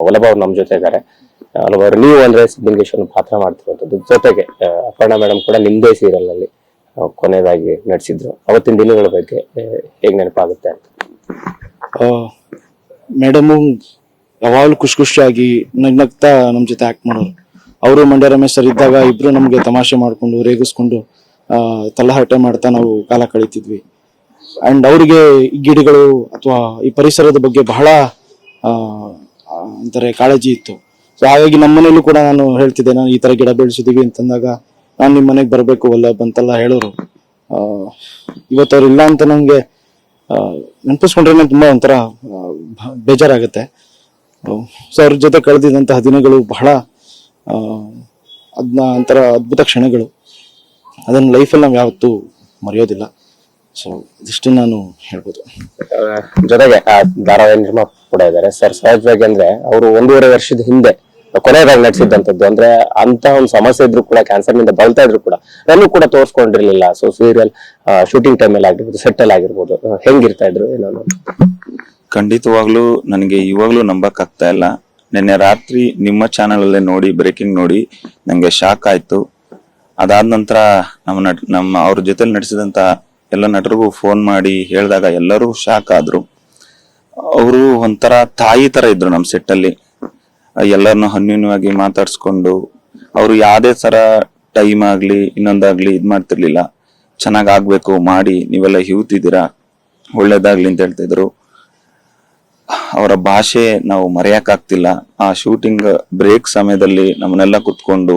ವಲ್ಲಭ ಅವ್ರು ನಮ್ಮ ಜೊತೆ ಇದ್ದಾರೆ ಹಲವಾರು ನೀವು ಅಂದ್ರೆ ಸಿದ್ಧಲಿಂಗೇಶ್ವರನ ಪಾತ್ರ ಮಾಡ್ತಿರೋದು ಜೊತೆಗೆ ಅಪರ್ಣ ಮೇಡಮ್ ಕೂಡ ನಿಮ್ದೇ ಸೀರಿಯಲ್ ಅಲ್ಲಿ ಆ, ಕೊನೆಯದಾಗಿ ನಡೆಸಿದ್ರು. ಅವತ್ತಿನ ದಿನಗಳ ಬಗ್ಗೆ ಆ, ಹೇಗ್ ನೆನಪಾಗುತ್ತೆ ಅಂತ? ಮೇಡಮ್ ಯಾವಾಗಲೂ ಖುಷಿ ಖುಷಿಯಾಗಿ ನಗ್ನಗ್ತಾ ನಮ್ಮ ಜೊತೆ ಆಕ್ಟ್ ಮಾಡೋರು. ಅವರು ಮಂಡ್ಯ ರಮೇಶ್ ಸರ್ ಇದ್ದಾಗ ಇಬ್ರು ನಮಗೆ ತಮಾಷೆ ಮಾಡ್ಕೊಂಡು ರೇಗಿಸ್ಕೊಂಡು ಆ, ತಲಹರಟೆ ಮಾಡ್ತಾ ನಾವು ಕಾಲ ಕಳೀತಿದ್ವಿ. ಅಂಡ್ ಅವರಿಗೆ ಗಿಡಗಳು ಅಥವಾ ಈ ಪರಿಸರದ ಬಗ್ಗೆ ಬಹಳ ಅಂತಾರೆ ಕಾಳಜಿ ಇತ್ತು. ಸೊ ಹಾಗಾಗಿ ನಮ್ಮ ಮನೆಯಲ್ಲೂ ಕೂಡ ನಾನು ಹೇಳ್ತಿದ್ದೆ, ನಾನು ಈ ತರ ಗಿಡ ಬೆಳೆಸಿದೀವಿ ಅಂತಂದಾಗ ನಾನು ನಿಮ್ಮ ಮನೆಗೆ ಬರಬೇಕು ಅಲ್ಲ ಬಂತಲ್ಲ ಹೇಳೋರು. ಇವತ್ತು ಅವ್ರು ಇಲ್ಲ ಅಂತ ನನಗೆ ನೆನಪಿಸ್ಕೊಂಡ್ರೆ ತುಂಬಾ ಒಂಥರ ಬೇಜಾರಾಗುತ್ತೆ. ಸೊ ಅವ್ರ ಜೊತೆ ಕಳೆದಿದ್ದಂತಹ ದಿನಗಳು ಬಹಳ ಅದನ್ನ ಅದ್ನ ಒಂಥರ ಅದ್ಭುತ ಕ್ಷಣಗಳು. ಅದನ್ನ ಲೈಫಲ್ಲಿ ನಾವು ಯಾವತ್ತೂ ಮರೆಯೋದಿಲ್ಲ. ಸೊ ಇದಿಷ್ಟು ನಾನು ಹೇಳ್ಬೋದು. ಜೊತೆಗೆ ಆ ಧಾರಾವಾಹಿ ನಿರ್ಮಾಪ ಕೂಡ ಇದ್ದಾರೆ. ಸರ್ ಸಹಜವಾಗಿ ಅಂದ್ರೆ ಅವರು ಒಂದೂವರೆ ವರ್ಷದ ಹಿಂದೆ ಕೊನೆಯದಾಗಿ ನಡೆಸಿದ್ದಂಥದ್ದು. ಅಂದ್ರೆ ಅಂತ ಒಂದು ಸಮಸ್ಯೆ ಇದ್ರು ಕೂಡ ಕ್ಯಾನ್ಸರ್ನಿಂದ ಬಳಲ್ತಾ ಇದ್ರು ಕೂಡ ಅದನ್ನು ಕೂಡ ತೋರಿಸ್ಕೊಂಡಿರ್ಲಿಲ್ಲ. ಸೊ ಸೀರಿಯಲ್ ಶೂಟಿಂಗ್ ಟೈಮ್ ಅಲ್ಲಿ ಆಗಿರ್ಬೋದು ಸೆಟ್ ಅಲ್ಲಿ ಆಗಿರ್ಬೋದು. ಹೆಂಗಿರ್ತಾ ಇದ್ರು ಏನೋ. ಖಂಡಿತವಾಗ್ಲೂ ನನಗೆ ಇವಾಗ್ಲೂ ನಂಬಕ್ ಆಗ್ತಾ ಇಲ್ಲ. ನಿನ್ನೆ ರಾತ್ರಿ ನಿಮ್ಮ ಚಾನಲ್ ಅಲ್ಲೇ ನೋಡಿ ಬ್ರೇಕಿಂಗ್ ನೋಡಿ ನಂಗೆ ಶಾಕ್ ಆಯ್ತು. ಅದಾದ ನಂತರ ನಮ್ಮ ನಮ್ಮ ಅವ್ರ ಜೊತೆ ನಡೆಸಿದಂತ ಎಲ್ಲ ನಟರಿಗೂ ಫೋನ್ ಮಾಡಿ ಹೇಳಿದಾಗ ಎಲ್ಲರೂ ಶಾಕ್ ಆದ್ರು. ಅವರು ಒಂಥರ ತಾಯಿ ತರ ಇದ್ರು ನಮ್ಮ ಸೆಟ್ ಅಲ್ಲಿ. ಎಲ್ಲರನ್ನು ಅನ್ಯೂನ್ಯವಾಗಿ ಮಾತಾಡ್ಸ್ಕೊಂಡು, ಅವರು ಯಾವುದೇ ತರ ಟೈಮ್ ಆಗ್ಲಿ ಇನ್ನೊಂದಾಗ್ಲಿ ಇದು ಮಾಡ್ತಿರ್ಲಿಲ್ಲ. ಚೆನ್ನಾಗ್ ಆಗ್ಬೇಕು, ಮಾಡಿ, ನೀವೆಲ್ಲ ಹಿವ್ತಿದ್ದೀರಾ, ಒಳ್ಳೇದಾಗ್ಲಿ ಅಂತ ಹೇಳ್ತಿದ್ರು ಅವರ ಭಾಷೆ ನಾವು ಮರೆಯಕ್ಕಾಗ್ತಿಲ್ಲ ಆ ಶೂಟಿಂಗ್ ಬ್ರೇಕ್ ಸಮಯದಲ್ಲಿ ನಮ್ಮನ್ನೆಲ್ಲ ಕುತ್ಕೊಂಡು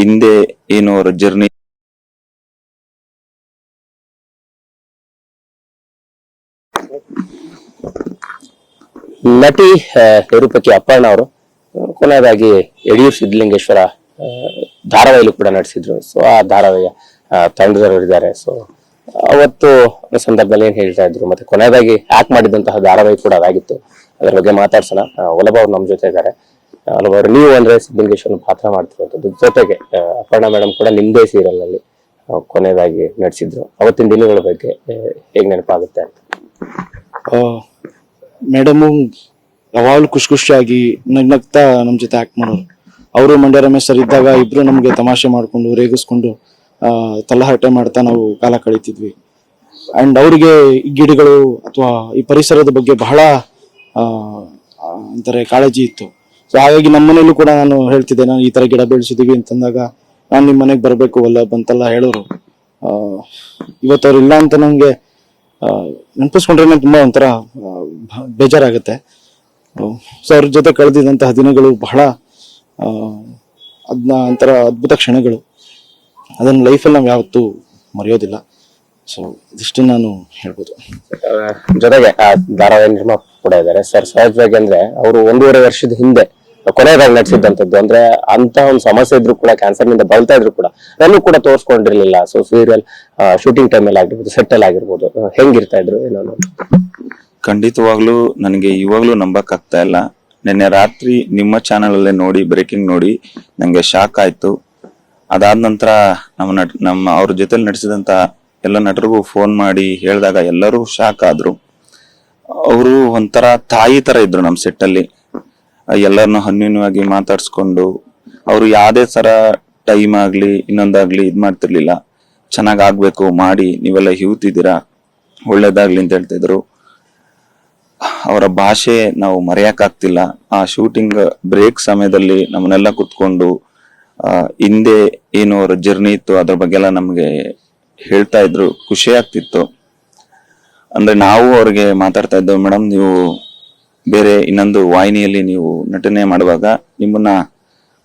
ಹಿಂದೆ ಏನು ಅವರ ಜರ್ನಿ ನಟಿ ನಿರೂಪಕಿ ಅಪ್ಪಣ್ಣ ಅವರು ಕೊನೆಯದಾಗಿ ಯಡಿಯೂರು ಸಿದ್ಧಲಿಂಗೇಶ್ವರ ಧಾರಾವಾಹಿಲು ಕೂಡ ನಡೆಸಿದ್ರು ಸೊ ಆ ಧಾರಾವಾಹಿಯ ತಂಡದವರಿದ್ದಾರೆ. ಸೊ ಅವತ್ತು ಸಂದರ್ಭದಲ್ಲಿ ಏನ್ ಹೇಳ್ತಾ ಇದ್ರು ಮತ್ತೆ ಕೊನೆಯದಾಗಿ ಆಕ್ಟ್ ಮಾಡಿದಂತಹ ಧಾರಾವಾಹಿ ಕೂಡ ಅದಾಗಿತ್ತು. ಅದರ ಬಗ್ಗೆ ಮಾತಾಡ್ಸೋಣ. ಒಲಭ ಅವರು ಅವ್ರು ನಮ್ಮ ಜೊತೆ ಇದ್ದಾರೆ. ಆ, ಹಲವಾರು ನೀವು ಅಂದ್ರೆ ಸಿದ್ಧಲಿಂಗೇಶ್ವರನ ಪಾತ್ರ ಮಾಡ್ತಿರೋದು ಜೊತೆಗೆ ಅಪರ್ಣ ಮೇಡಮ್ ಕೂಡ ನಿಮ್ದೇ ಸೀರಿಯಲ್ ಅಲ್ಲಿ ಕೊನೆಯದಾಗಿ ನಡೆಸಿದ್ರು ಅವತ್ತಿನ ದಿನಗಳ ಬಗ್ಗೆ ಹೇಗ್ ನೆನಪಾಗುತ್ತೆ ಅಂತ. ಮೇಡಮು ಯಾವಾಗಲೂ ಖುಷಿ ಖುಷಿಯಾಗಿ ನಗ್ನಗ್ತಾ ನಮ್ಮ ಜೊತೆ ಆಕ್ಟ್ ಮಾಡೋರು. ಅವರು ಮಂಡ್ಯ ರಮೇಶ್ ಸರ್ ಇದ್ದಾಗ ಇಬ್ರು ನಮಗೆ ತಮಾಷೆ ಮಾಡ್ಕೊಂಡು ರೇಗಿಸ್ಕೊಂಡು ಆ, ತಲಹರಟೆ ಮಾಡ್ತಾ ನಾವು ಕಾಲ ಕಳೀತಿದ್ವಿ. ಅಂಡ್ ಅವರಿಗೆ ಈ ಗಿಡಗಳು ಅಥವಾ ಈ ಪರಿಸರದ ಬಗ್ಗೆ ಬಹಳ ಅಂತಾರೆ ಕಾಳಜಿ ಇತ್ತು. ಸೊ ಹಾಗಾಗಿ ನಮ್ಮ ಮನೇಲೂ ಕೂಡ ನಾನು ಹೇಳ್ತಿದ್ದೆ ನಾನು ಈ ತರ ಗಿಡ ಬೆಳೆಸಿದೀವಿ ಅಂತಂದಾಗ ನಾನು ನಿಮ್ಮ ಮನೆಗೆ ಬರಬೇಕು ಅಲ್ಲ ಬಂತಲ್ಲ ಹೇಳೋರು. ಇವತ್ತು ಅವ್ರು ಇಲ್ಲ ಅಂತ ನಂಗೆ ನೆನಪಿಸ್ಕೊಂಡ್ರೆ ತುಂಬ ಒಂಥರ ಬೇಜಾರಾಗುತ್ತೆ. ಸೊ ಅವ್ರ ಜೊತೆ ಕಳೆದಿದ್ದಂತಹ ದಿನಗಳು ಬಹಳ ಅದನ್ನ ಅದ್ನ ಒಂಥರ ಅದ್ಭುತ ಕ್ಷಣಗಳು. ಅದನ್ನ ಲೈಫಲ್ಲಿ ನಾವು ಯಾವತ್ತೂ ಮರೆಯೋದಿಲ್ಲ. ಸೊ ಇದಿಷ್ಟು ನಾನು ಹೇಳ್ಬೋದು. ಜೊತೆಗೆ ಧಾರಾವಾಹಿ ನಿರ್ಮಾಪ ಕೂಡ ಇದ್ದಾರೆ. ಸರ್, ಸಹಜವಾಗಿ ಅಂದ್ರೆ ಅವರು ಒಂದೂವರೆ ವರ್ಷದ ಹಿಂದೆ ಕೊನೆಯದಾಗಿ ನಡೆಸಿದ್ದಂಥದ್ದು ಅಂದ್ರೆ ಅಂತ ಒಂದು ಸಮಸ್ಯೆ ಇದ್ರು ಕೂಡ ಕ್ಯಾನ್ಸರ್ನಿಂದ ಇದ್ರು ಕೂಡ ನಾನು ಕೂಡ ತೋರಿಸ್ಕೊಂಡಿರ್ಲಿಲ್ಲ. ಸೊ ಸೀರಿಯಲ್ ಶೂಟಿಂಗ್ ಟೈಮ್ ಅಲ್ಲಿ ಆಗಿರ್ಬೋದು ಸೆಟ್ ಅಲ್ಲಿ ಆಗಿರ್ಬೋದು ಹೆಂಗಿರ್ತಾ ಇದ್ರು ಏನೋ ಖಂಡಿತವಾಗ್ಲೂ ನನಗೆ ಇವಾಗ್ಲೂ ನಂಬಕ್ ಆಗ್ತಾ ಇಲ್ಲ. ನಿನ್ನೆ ರಾತ್ರಿ ನಿಮ್ಮ ಚಾನೆಲ್ ಅಲ್ಲೇ ನೋಡಿ ಬ್ರೇಕಿಂಗ್ ನೋಡಿ ನಂಗೆ ಶಾಕ್ ಆಯ್ತು. ಅದಾದ ನಂತರ ನಮ್ಮ ನಟ, ನಮ್ಮ ಅವ್ರ ಜೊತೆಲಿ ನಡೆಸಿದಂತ ಎಲ್ಲ ನಟರಿಗೂ ಫೋನ್ ಮಾಡಿ ಹೇಳಿದಾಗ ಎಲ್ಲರೂ ಶಾಕ್ ಆದ್ರು. ಅವರು ಒಂಥರ ತಾಯಿ ತರ ಇದ್ರು ನಮ್ಮ ಸೆಟ್ ಅಲ್ಲಿ. ಎಲ್ಲರನ್ನು ಹನ್ನಿನವಾಗಿ ಮಾತಾಡ್ಸ್ಕೊಂಡು, ಅವರು ಯಾವ್ದೇ ತರ ಟೈಮ್ ಆಗ್ಲಿ, ಇನ್ನೊಂದಾಗ್ಲಿ ಇದ್ ಮಾಡ್ತಿರ್ಲಿಲ್ಲ. ಚೆನ್ನಾಗ್ ಆಗ್ಬೇಕು, ಮಾಡಿ, ನೀವೆಲ್ಲ ಹಿವ್ತಿದ್ದೀರಾ? ಒಳ್ಳೇದಾಗ್ಲಿ ಅಂತ ಹೇಳ್ತಿದ್ರು ಅವರ ಭಾಷೆ ನಾವು ಮರೆಯಕ್ಕಾಗ್ತಿಲ್ಲ ಆ ಶೂಟಿಂಗ್ ಬ್ರೇಕ್ ಸಮಯದಲ್ಲಿ ನಮ್ಮನ್ನೆಲ್ಲ ಕುತ್ಕೊಂಡು ಹಿಂದೆ ಏನು ಅವರ ಜರ್ನಿ ಇತ್ತು, ಅದ್ರ ಬಗ್ಗೆ ಎಲ್ಲ ನಮಗೆ ಹೇಳ್ತಾ ಇದ್ರು. ಖುಷಿ ಆಗ್ತಿತ್ತು. ಅಂದ್ರೆ ನಾವು ಅವ್ರಿಗೆ ಮಾತಾಡ್ತಾ ಇದ್ದೇವೆ, ಮೇಡಮ್, ನೀವು ಬೇರೆ ಇನ್ನೊಂದು ವಾಹಿನಿಯಲ್ಲಿ ನೀವು ನಟನೆ ಮಾಡುವಾಗ ನಿಮ್ಮನ್ನ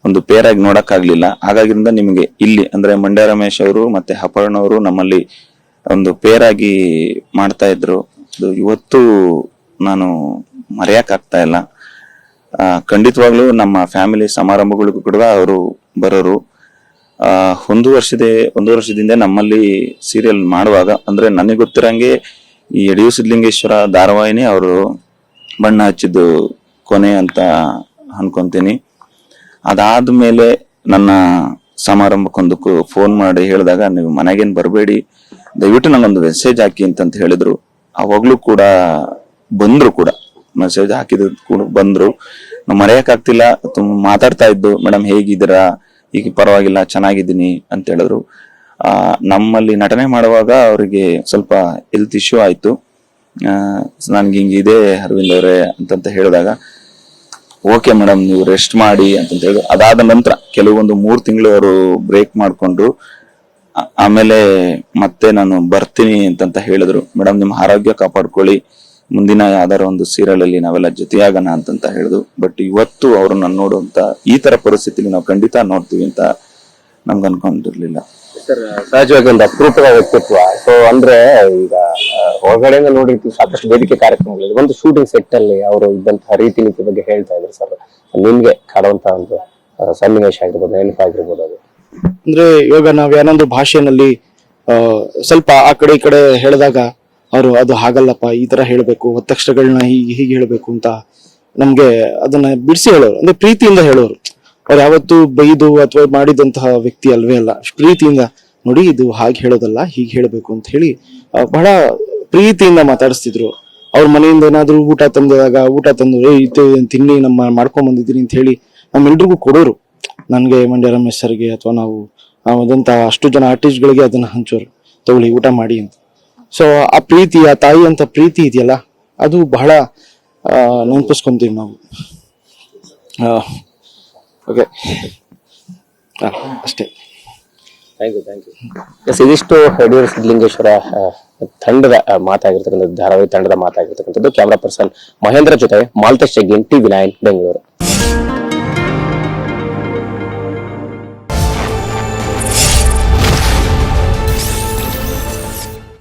ಒಂದು ಪೇರಾಗಿ ಆಗಿ ನೋಡಕ್ಕಾಗ್ಲಿಲ್ಲ. ಹಾಗಾಗಿರಿಂದ ನಿಮಗೆ ಇಲ್ಲಿ ಅಂದ್ರೆ ಮಂಡ್ಯ ರಮೇಶ್ ಅವರು ಮತ್ತೆ ಅಪರ್ಣ ಅವರು ನಮ್ಮಲ್ಲಿ ಒಂದು ಪೇರಾಗಿ ಆಗಿ ಮಾಡ್ತಾ ಇದ್ರು. ಇವತ್ತು ನಾನು ಮರೆಯಕ್ ಆಗ್ತಾ ಇಲ್ಲ ಖಂಡಿತವಾಗ್ಲೂ ನಮ್ಮ ಫ್ಯಾಮಿಲಿ ಸಮಾರಂಭಗಳಿಗೂ ಕೂಡ ಅವರು ಬರೋರು. ಒಂದು ವರ್ಷದ, ಒಂದು ವರ್ಷದಿಂದ ನಮ್ಮಲ್ಲಿ ಸೀರಿಯಲ್ ಮಾಡುವಾಗ, ಅಂದ್ರೆ ನನಗೆ ಗೊತ್ತಿರಂಗೆ ಈ ಯಡಿಯೂ ಸಿದ್ಧಲಿಂಗೇಶ್ವರ ಧಾರಾವಾಹಿನಿ ಅವರು ಬಣ್ಣ ಹಚ್ಚಿದ್ದು ಕೊನೆ ಅಂತ ಅನ್ಕೊಂತೀನಿ. ಅದಾದ್ಮೇಲೆ ನನ್ನ ಸಮಾರಂಭಕ್ಕೊಂದಕ್ಕೂ ಫೋನ್ ಮಾಡಿ ಹೇಳಿದಾಗ, ನೀವು ಮನೆಗೇನು ಬರಬೇಡಿ. ದಯವಿಟ್ಟು ನನಗೊಂದು ಮೆಸೇಜ್ ಹಾಕಿ ಅಂತಂತ ಹೇಳಿದ್ರು. ಅವಾಗ್ಲೂ ಕೂಡ ಬಂದ್ರು ಕೂಡ. ಮೆಸೇಜ್ ಹಾಕಿದ ಕೂಡ ಬಂದ್ರು. ಮರೆಯಕ್ಕಾಗ್ತಿಲ್ಲ. ತುಂಬ ಮಾತಾಡ್ತಾ ಇದ್ದು ಮೇಡಮ್ ಹೇಗಿದ್ದೀರಾ? ಈಗ ಪರವಾಗಿಲ್ಲ, ಚೆನ್ನಾಗಿದ್ದೀನಿ ಅಂತ ಹೇಳಿದ್ರು. ನಮ್ಮಲ್ಲಿ ನಟನೆ ಮಾಡುವಾಗ ಅವರಿಗೆ ಸ್ವಲ್ಪ ಹೆಲ್ತ್ ಇಶ್ಯೂ ಆಯ್ತು. ನನ್ಗೆ ಇದೆ, ಅರವಿಂದ್ ಅವರೇ ಅಂತಂತ ಹೇಳಿದಾಗ, ಓಕೆ ಮೇಡಮ್ ನೀವು ರೆಸ್ಟ್ ಮಾಡಿ ಅಂತಂತ ಹೇಳಿ ಅದಾದ ನಂತರ ಕೆಲವೊಂದು ಮೂರು ತಿಂಗಳು ಅವರು ಬ್ರೇಕ್ ಮಾಡ್ಕೊಂಡು ಆಮೇಲೆ ಮತ್ತೆ ನಾನು ಬರ್ತೀನಿ ಅಂತಂತ ಹೇಳಿದ್ರು. ಮೇಡಮ್ ನಿಮ್ಮ ಆರೋಗ್ಯ ಕಾಪಾಡ್ಕೊಳ್ಳಿ. ಮುಂದಿನ ಯಾವ್ದಾರ ಒಂದು ಸೀರಿಯಲ್ ಅಲ್ಲಿ ನಾವೆಲ್ಲ ಜೊತೆಯಾಗೋಣ ಅಂತಂತ ಹೇಳಿದ್ರು. ಬಟ್ ಇವತ್ತು ಅವ್ರನ್ನ ನೋಡುವಂತ ಈ ತರ ಪರಿಸ್ಥಿತಿಲಿ ನಾವು ಖಂಡಿತ ನೋಡ್ತೀವಿ ಅಂತ ನಮ್ಗೆ ಅನ್ಕೊಂಡಿರ್ಲಿಲ್ಲ. ಸಹಜವಾಗಿ ಒಂದು ಅಪರೂಪದ ವ್ಯಕ್ತಿತ್ವ. ಸೊ ಅಂದ್ರೆ ಈಗ ಹೊರಗಡೆಯಿಂದ ನೋಡಿರ್ತೀವಿ, ಸಾಕಷ್ಟು ವೇದಿಕೆ ಕಾರ್ಯಕ್ರಮಗಳಲ್ಲಿ ಒಂದು ಶೂಟಿಂಗ್ ಸೆಟ್ ಅಲ್ಲಿ ಅವರು ಇದ್ದಂತಹ ರೀತಿ ನೀತಿ ಬಗ್ಗೆ ಹೇಳ್ತಾ ಇದ್ರು ಸರ್. ನಿಮ್ಗೆ ಕಾಡುವಂತ ಒಂದು ಸನ್ನಿವೇಶ ಆಗಿರ್ಬೋದು ನೆನಪಾಗಿರ್ಬೋದು ಅದು. ಅಂದ್ರೆ ಇವಾಗ ನಾವ್ ಏನೊಂದು ಭಾಷೆನಲ್ಲಿ ಸ್ವಲ್ಪ ಆ ಕಡೆ ಈ ಕಡೆ ಹೇಳಿದಾಗ ಅವರು, ಅದು ಹಾಗಲ್ಲಪ್ಪ, ಈ ತರ ಹೇಳ್ಬೇಕು ಒತ್ತಕ್ಷರಗಳನ್ನ ಹೀಗೆ ಹೀಗೆ ಹೇಳ್ಬೇಕು ಅಂತ ನಮ್ಗೆ ಅದನ್ನ ಬಿಡಿಸಿ ಹೇಳೋರು. ಅಂದ್ರೆ ಪ್ರೀತಿಯಿಂದ ಹೇಳೋರು. ಅವ್ರು ಯಾವತ್ತು ಬೈದು ಅಥವಾ ಮಾಡಿದಂತಹ ವ್ಯಕ್ತಿ ಅಲ್ವೇ ಅಲ್ಲ. ಪ್ರೀತಿಯಿಂದ, ನೋಡಿ, ಇದು ಹಾಗೆ ಹೇಳೋದಲ್ಲ, ಹೀಗೆ ಹೇಳ್ಬೇಕು ಅಂತ ಹೇಳಿ ಬಹಳ ಪ್ರೀತಿಯಿಂದ ಮಾತಾಡಿಸ್ತಿದ್ರು. ಅವ್ರ ಮನೆಯಿಂದ ಏನಾದ್ರು ಊಟ ತಂದಾಗ, ಊಟ ತಂದು, ಏ ಇದು ತಿನ್ನಿ ನಮ್ಮ ಮಾಡ್ಕೊಂಡ್ ಬಂದಿದ್ದೀನಿ ಅಂತ ಹೇಳಿ ನಮ್ಮೆಲ್ರಿಗೂ ಕೊಡೋರು. ನನ್ಗೆ ಮಂಡ್ಯ ರಮೇಶ್ ಸರ್ಗೆ ಅಥವಾ ನಾವು ಆದಂತ ಅಷ್ಟು ಜನ ಆರ್ಟಿಸ್ಟ್ಗಳಿಗೆ ಅದನ್ನ ಹಂಚೋರು. ತಗೊಳ್ಳಿ, ಊಟ ಮಾಡಿ ಅಂತ. ಸೊ ಆ ಪ್ರೀತಿ, ಆ ತಾಯಿ ಅಂತ ಪ್ರೀತಿ ಇದೆಯಲ್ಲ, ಅದು ಬಹಳ ನೆನಪಿಸ್ಕೊಂತೀವಿ ನಾವು. ಓಕೆ ಅಷ್ಟೇ. Thank you thank you yes ಇದಿಷ್ಟು ಯಡಿಯೂರು ಸಿದ್ಧಲಿಂಗೇಶ್ವರ ತಂಡದ ಮಾತಾಗಿರ್ತಕ್ಕಂಥ ಧಾರಾವಾಹಿ ತಂಡದ ಮಾತಾಗಿರ್ತಕ್ಕಂಥದ್ದು ಕ್ಯಾಮ್ರಾ ಪರ್ಸನ್ ಮಹೇಂದ್ರ ಜೊತೆ ಮಾಲ್ತೇಶ್ ಜಗ್ಗಿನ್ ಟಿವಿ ನೈನ್ ಬೆಂಗಳೂರು.